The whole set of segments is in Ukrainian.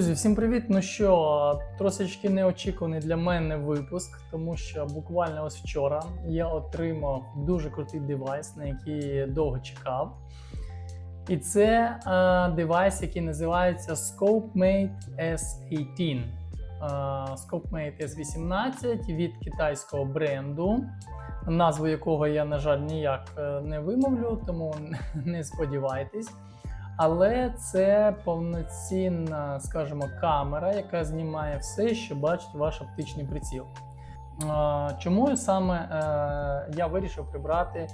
Друзі, всім привіт! Ну що, трошечки неочікуваний для мене випуск, тому що буквально ось вчора я отримав дуже крутий девайс, на який довго чекав. І це а, девайс, який називається ScopeMate S18. А, ScopeMate S18 від китайського бренду, назву якого я, на жаль, ніяк е, не вимовлю, тому не сподівайтесь. Але це повноцінна, скажімо, камера, яка знімає все, що бачить ваш оптичний приціл. Чому саме е, я вирішив прибрати,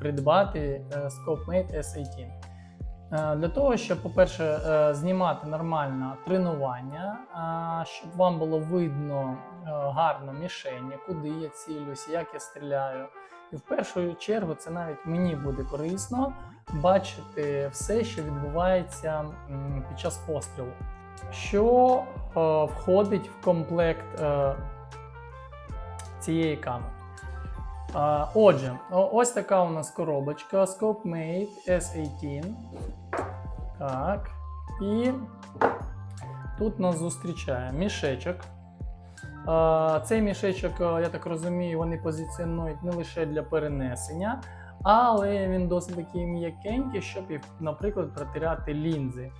придбати е, ScopeMate S18? Е, Для того, щоб, по-перше, знімати нормально тренування, щоб вам було видно гарно мішені, куди я цілюсь, як я стріляю. І в першу чергу це навіть мені буде корисно бачити все, що відбувається під час пострілу. Що е, входить в комплект е, цієї камери? Е, отже, ось така у нас коробочка ScopeMate S18. Так. І тут нас зустрічає мішечок. Е, Цей мішечок, е, я так розумію, вони позиціонують не лише для перенесення, але він досить такий м'якенький, щоб, наприклад, протирати лінзи.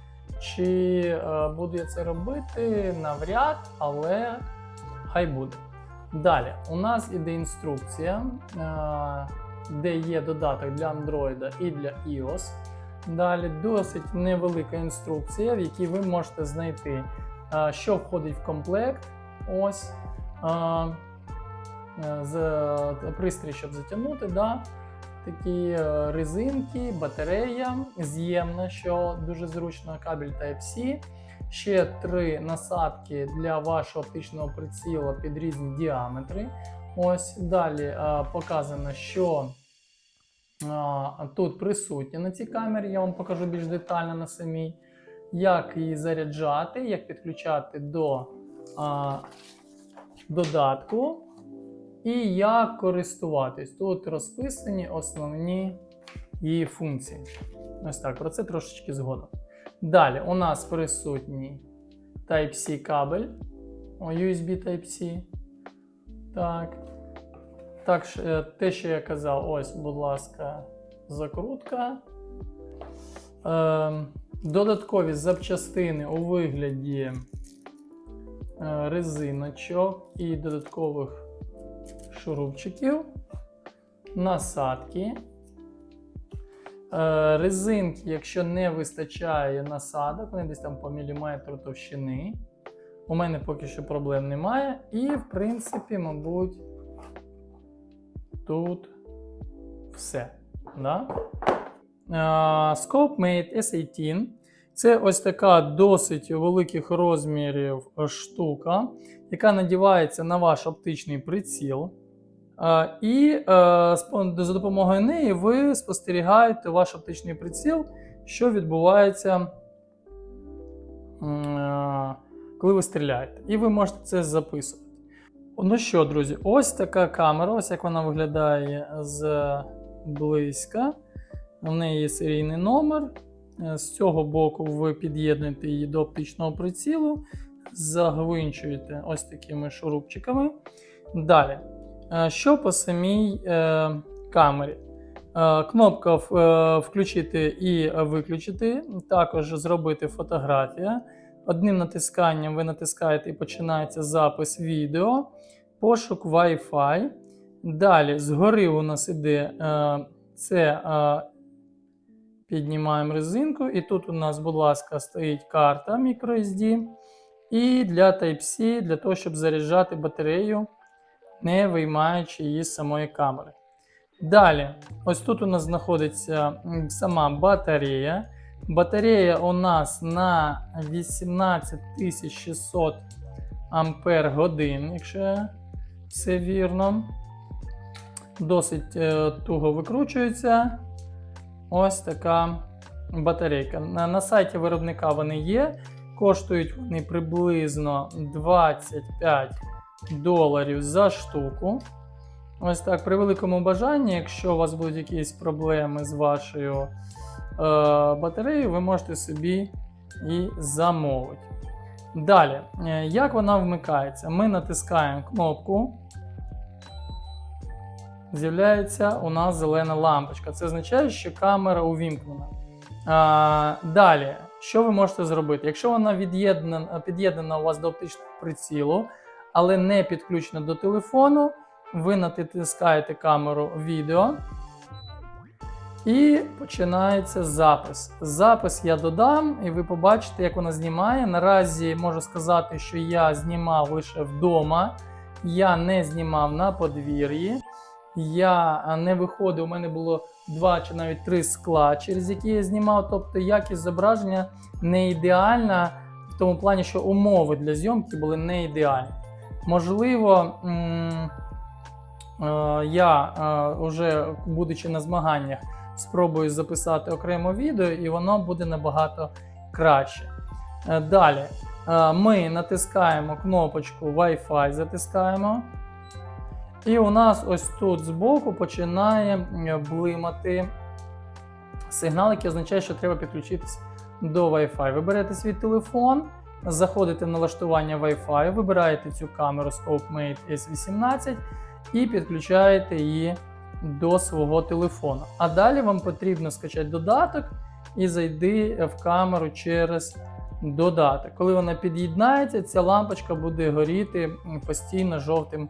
Чи е, буду я це робити? Навряд, але хай буде. Далі, у нас іде інструкція, е, де є додаток для Android і для iOS. Далі досить невелика інструкція, в якій ви можете знайти, е, що входить в комплект. Ось з пристрій, щоб затягнути. Да? Такі е, резинки, батарея з'ємна, що дуже зручно, кабель Type-C. Ще три насадки для вашого оптичного приціла під різні діаметри. Ось далі е, показано, що е, тут присутнє на цій камері. Я вам покажу більш детально на самій. Як її заряджати, як підключати до е, додатку і як користуватись. Тут розписані основні її функції. Ось так, про це трошечки згодом. Далі у нас присутній Type-C кабель, USB Type-C. Так. Так, е, те, що я казав, ось, будь ласка, закрутка. Е, додаткові запчастини у вигляді е, резиночок і додаткових шурупчиків, насадки. Е, Резинки, якщо не вистачає насадок, вони десь там по міліметру товщини. У мене поки що проблем немає. І, в принципі, мабуть, тут все. Да? Е, ScopeMate S18. Це ось така досить великих розмірів штука, яка надівається на ваш оптичний приціл. Е, І е, за допомогою неї ви спостерігаєте ваш оптичний приціл, що відбувається, е, коли ви стріляєте. І ви можете це записувати. Ну що, друзі, ось така камера, ось як вона виглядає з близька. У неї є серійний номер. З цього боку ви під'єднуєте її до оптичного прицілу, загвинчуєте ось такими шурупчиками. Далі. Е, Що по самій е, камері? Е, Кнопка включити і виключити, також зробити фотографія. Одним натисканням ви натискаєте і починається запис відео, пошук Wi-Fi. Далі, згори у нас іде це. Піднімаємо резинку, і тут у нас, будь ласка, стоїть карта microSD. І для Type-C, для того, щоб заряджати батарею, не виймаючи її з самої камери. Далі, ось тут у нас знаходиться сама батарея. Батарея у нас на 18600 ампер годин, якщо все вірно. Досить е, туго викручується. Ось така батарейка. На, на сайті виробника вони є. Коштують вони приблизно 25 доларів за штуку. Ось так, при великому бажанні, якщо у вас будуть якісь проблеми з вашою е, батареєю, ви можете собі і замовить. Далі, е, як вона вмикається? Ми натискаємо кнопку. З'являється у нас зелена лампочка. Це означає, що камера увімкнена. А, далі, що ви можете зробити? Якщо вона під'єднана у вас до оптичного прицілу, але не підключена до телефону, ви натискаєте камеру відео. І починається запис. Запис я додам, і ви побачите, як вона знімає. Наразі можу сказати, що я знімав лише вдома, я не знімав на подвір'ї. Я не виходив, у мене було два чи навіть три скла, через які я знімав. Тобто якість зображення не ідеальна, в тому плані, що умови для зйомки були не ідеальні. Можливо, е, я вже будучи на змаганнях, спробую записати окремо відео, і воно буде набагато краще. Е, Далі е, ми натискаємо кнопочку Wi-Fi, затискаємо. І у нас ось тут збоку починає блимати сигнал, який означає, що треба підключитись до Wi-Fi. Ви берете свій телефон, заходите в налаштування Wi-Fi, вибираєте цю камеру ScopeMate S18 і підключаєте її до свого телефону. А далі вам потрібно скачати додаток і зайти в камеру через додаток. Коли вона під'єднається, ця лампочка буде горіти постійно жовтим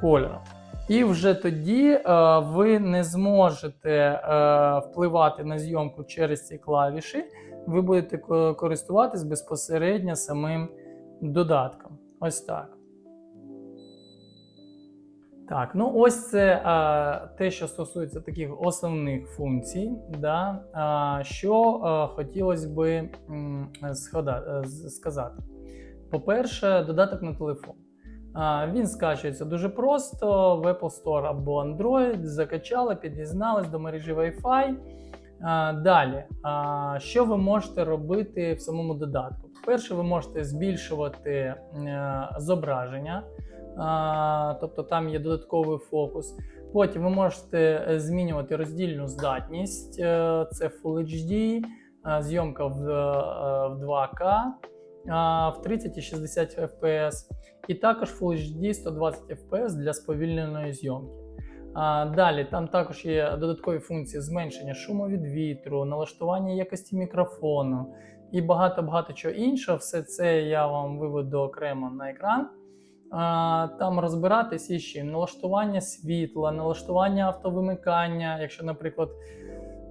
кольором. І вже тоді е, ви не зможете е, впливати на зйомку через ці клавіші, ви будете користуватись безпосередньо самим додатком. Ось так. Так, ну ось це е, те, що стосується таких основних функцій, да, е, що е, хотілося би згада- е, сказати. По-перше, додаток на телефон. А, Він скачується дуже просто в Apple Store або Android. Закачали, під'єднались до мережі Wi-Fi. Далі, що ви можете робити в самому додатку? Перше, ви можете збільшувати е, зображення, тобто там є додатковий фокус. Потім ви можете е, змінювати роздільну здатність, е, це Full HD, зйомка в, е, 2К, в 30 і 60 FPS і також Full HD 120 FPS для сповільненої зйомки. А, далі там також є додаткові функції зменшення шуму від вітру, налаштування якості мікрофону і багато-багато чого іншого. Все це я вам виведу окремо на екран. А, там розбиратись із чим. Налаштування світла, налаштування автовимикання. Якщо, наприклад,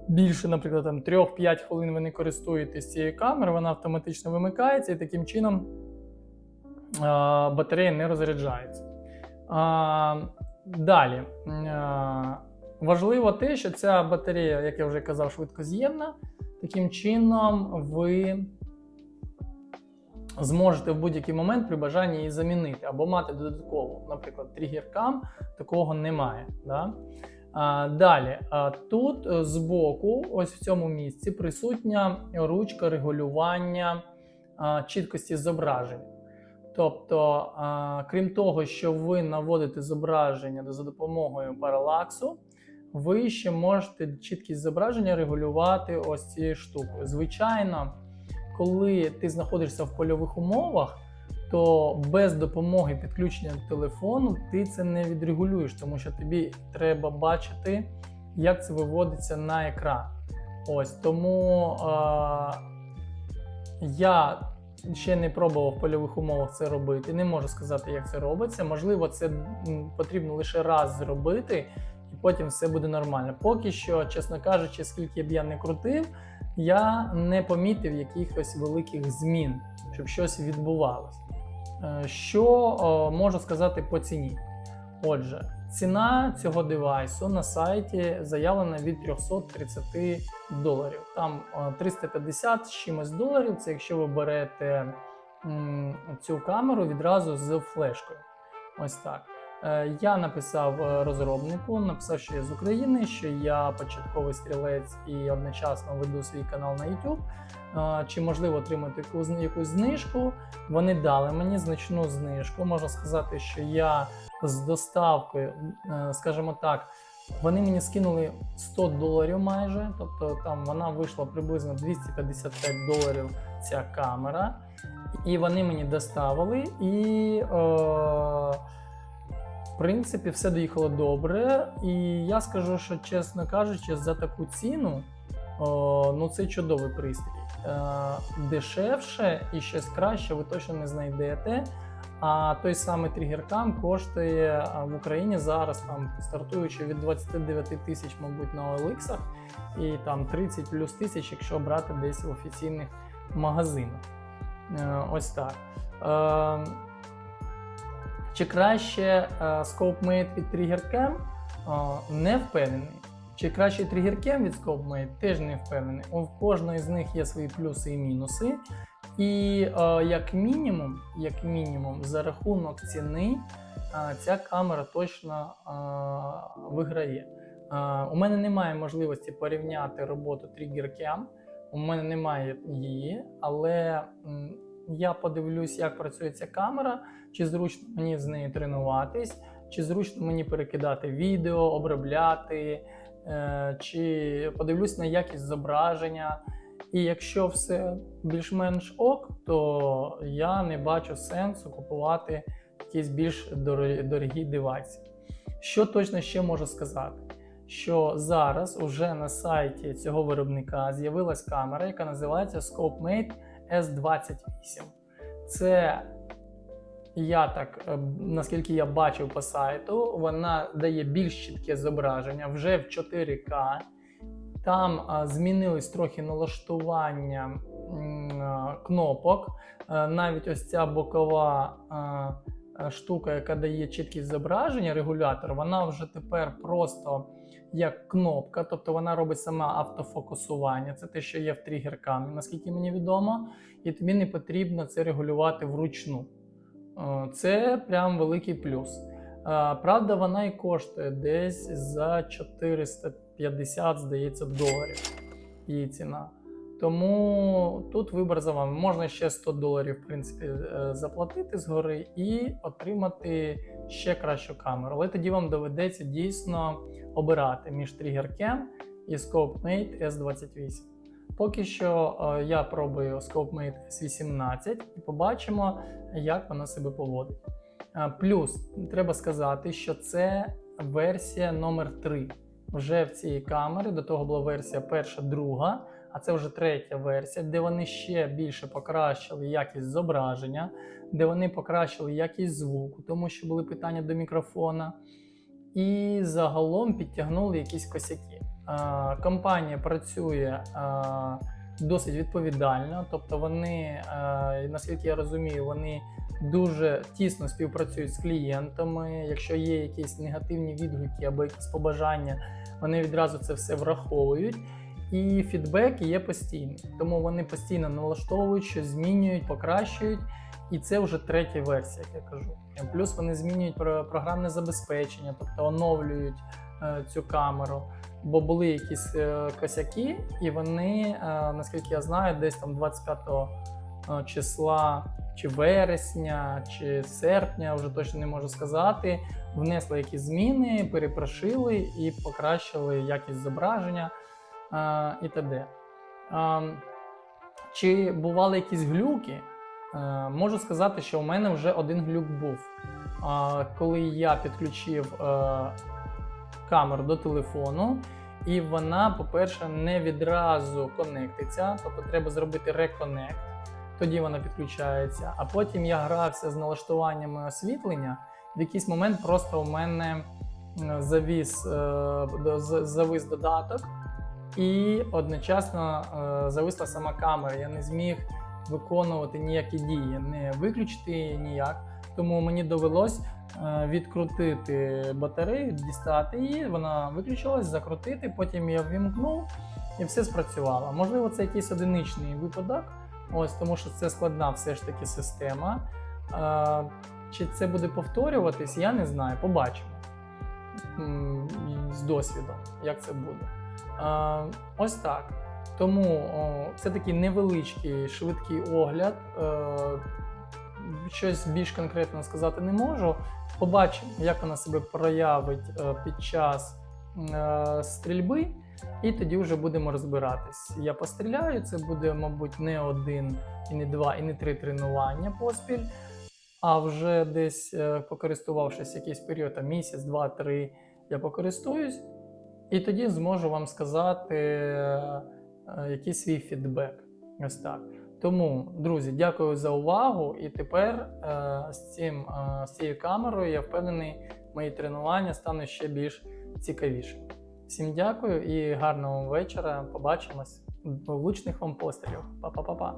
більше, наприклад, там 3-5 хвилин ви не користуєтесь цією камерою, вона автоматично вимикається і таким чином а, батарея не розряджається. А, далі. Важливо те, що ця батарея, як я вже казав, швидкоз'ємна. Таким чином, ви зможете в будь-який момент при бажанні її замінити або мати додаткову, наприклад, тригеркам такого немає. Да? А, далі, а, тут е, збоку, ось в цьому місці, присутня ручка регулювання чіткості зображень. Тобто, крім того, що ви наводите зображення за допомогою паралаксу, ви ще можете чіткість зображення регулювати ось цією штукою. Звичайно, коли ти знаходишся в польових умовах, то без допомоги підключення телефону ти це не відрегулюєш, тому що тобі треба бачити, як це виводиться на екран. Ось тому я ще не пробував в польових умовах це робити. Не можу сказати, як це робиться. Можливо, це потрібно лише раз зробити, і потім все буде нормально. Поки що, чесно кажучи, скільки б я не крутив, я не помітив якихось великих змін, щоб щось відбувалося. Е, Що можу сказати по ціні? Отже, ціна цього девайсу на сайті заявлена від 330 доларів. Там е, 350 з чимось доларів. Це якщо ви берете цю камеру відразу з флешкою. Ось так. Е, Я написав е, розробнику, написав, що я з України, що я початковий стрілець і одночасно веду свій канал на YouTube. Е, Чи можливо отримати якусь знижку? Вони дали мені значну знижку. Можна сказати, що я з доставкою, скажімо так, вони мені скинули 100 доларів майже, тобто там вона вийшла приблизно 255 доларів ця камера. І вони мені доставили, і е, принципі все доїхало добре. І я скажу, що, чесно кажучи, за таку ціну о, ну це чудовий пристрій. Е, дешевше і щось краще ви точно не знайдете. А той самий тригеркам коштує в Україні зараз, там стартуючи від 29 тисяч, мабуть, на OLX, і там 30 плюс тисяч, якщо брати десь в офіційних магазинах. Е, Ось так. Чи краще ScopeMate від TriggerCam? Не впевнений. Чи краще TriggerCam від ScopeMate? Теж не впевнений. У кожної з них є свої плюси і мінуси. І е, як мінімум, як мінімум, за рахунок ціни е, ця камера точно е, виграє. У мене немає можливості порівняти роботу TriggerCam, у мене немає її, але я подивлюсь, як працює ця камера, чи зручно мені з нею тренуватись, чи зручно мені перекидати відео, обробляти, е, чи подивлюсь на якість зображення. І якщо все більш-менш ок, то я не бачу сенсу купувати якісь більш дорогі, девайси. Що точно ще можу сказати? Що зараз уже на сайті цього виробника з'явилась камера, яка називається ScopeMate S28. Це я так, е, наскільки я бачив по сайту, вона дає більш чітке зображення вже в 4К. Там а, змінились трохи налаштування м, а, кнопок. А, навіть ось ця бокова а, штука, яка дає чіткість зображення, регулятор, вона вже тепер просто як кнопка, тобто вона робить сама автофокусування. Це те, що є в тригеркамі, наскільки мені відомо, і тобі не потрібно це регулювати вручну. Е, Це прям великий плюс. Е, Правда, вона і коштує десь за 450, здається, доларів її ціна. Тому тут вибір за вами. Можна ще 100 доларів, в принципі, е, заплатити згори і отримати ще кращу камеру. Але тоді вам доведеться дійсно обирати між TriggerCam і ScopeMate S28. Поки що е, я пробую ScopeMate S18 і побачимо, як вона себе поводить. Е, Плюс треба сказати, що це версія номер 3 Вже в цій камері до того була версія перша, друга, а це вже третя версія, де вони ще більше покращили якість зображення, де вони покращили якість звуку, тому що були питання до мікрофона. І загалом підтягнули якісь косяки. Е, Компанія працює е, досить відповідально, тобто вони, наскільки я розумію, вони дуже тісно співпрацюють з клієнтами. Якщо є якісь негативні відгуки або якісь побажання, вони відразу це все враховують. І фідбек є постійний, тому вони постійно налаштовують, що змінюють, покращують. І це вже третя версія, як я кажу. Плюс вони змінюють про- програмне забезпечення, тобто оновлюють е, цю камеру. Бо були якісь е, косяки, і вони, е, наскільки я знаю, десь там 25 е, числа чи вересня, чи серпня, вже точно не можу сказати. Внесли якісь зміни, перепрошили і покращили якість зображення і т.д. Чи бували якісь глюки? Е, Можу сказати, що у мене вже один глюк був. Коли я підключив е, камеру до телефону, і вона, по-перше, не відразу конектиться, тобто треба зробити реконект, тоді вона підключається. А потім я грався з налаштуваннями освітлення. В якийсь момент просто у мене завіс, е, завис додаток, і одночасно е, зависла сама камера. Я не зміг виконувати ніякі дії, не виключити ніяк. Тому мені довелось е, відкрутити батарею, дістати її, вона виключилась, закрутити, потім я ввімкнув і все спрацювало. Можливо, це якийсь одиничний випадок, ось тому що це складна все ж таки система. Е, Чи це буде повторюватись, я не знаю, побачимо з досвідом, як це буде. Ось так. Тому це такий невеличкий швидкий огляд. Е, щось більш конкретно сказати не можу. Побачимо, як вона себе проявить е, під час е, стрільби. І тоді вже будемо розбиратись. Я постріляю, це буде, мабуть, не один, і не два, і не три тренування поспіль. А вже десь покористувавшись якийсь період, там, місяць, два, три, я покористуюсь, і тоді зможу вам сказати е, е, який свій фідбек. Ось так. Тому, друзі, дякую за увагу. І тепер е, з, цим, з цією камерою я впевнений, мої тренування стануть ще більш цікавішими. Всім дякую і гарного вечора. Побачимось. Влучних вам пострілів. Па-па-па-па.